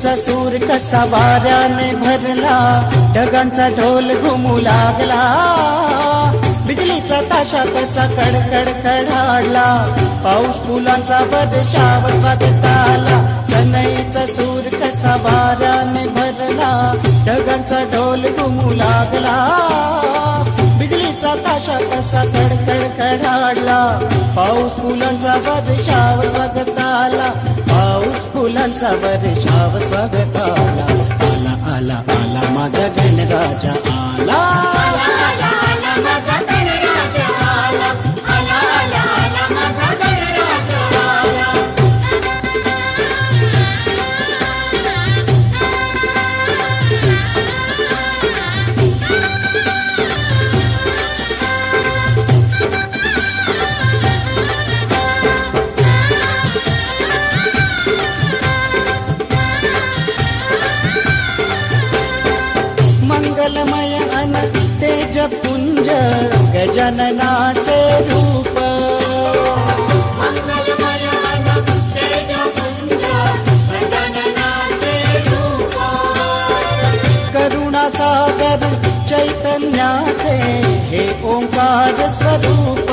कसा वाऱ्याने भरला. ढगांचा ढोल घुमू लागला. बिजलीचा ताशा कसा कडकड कडाडला. पाऊस फुलांचा बदशाव स्वागत आला. सनईचा सूर कसा वाऱ्याने भरला. ढगांचा ढोल घुमू लागला. बिजलीचा ताशा कसा कडकड कडाडला. पाऊस फुलांचा बदशाव स्वागत आला. फुलांचा वर्षाव स्वागत आला. आला आला आला माझा गणराजा आला. मननाचे रूप. करुणा सागर चैतन्याचे हे ओंकार स्वरूप.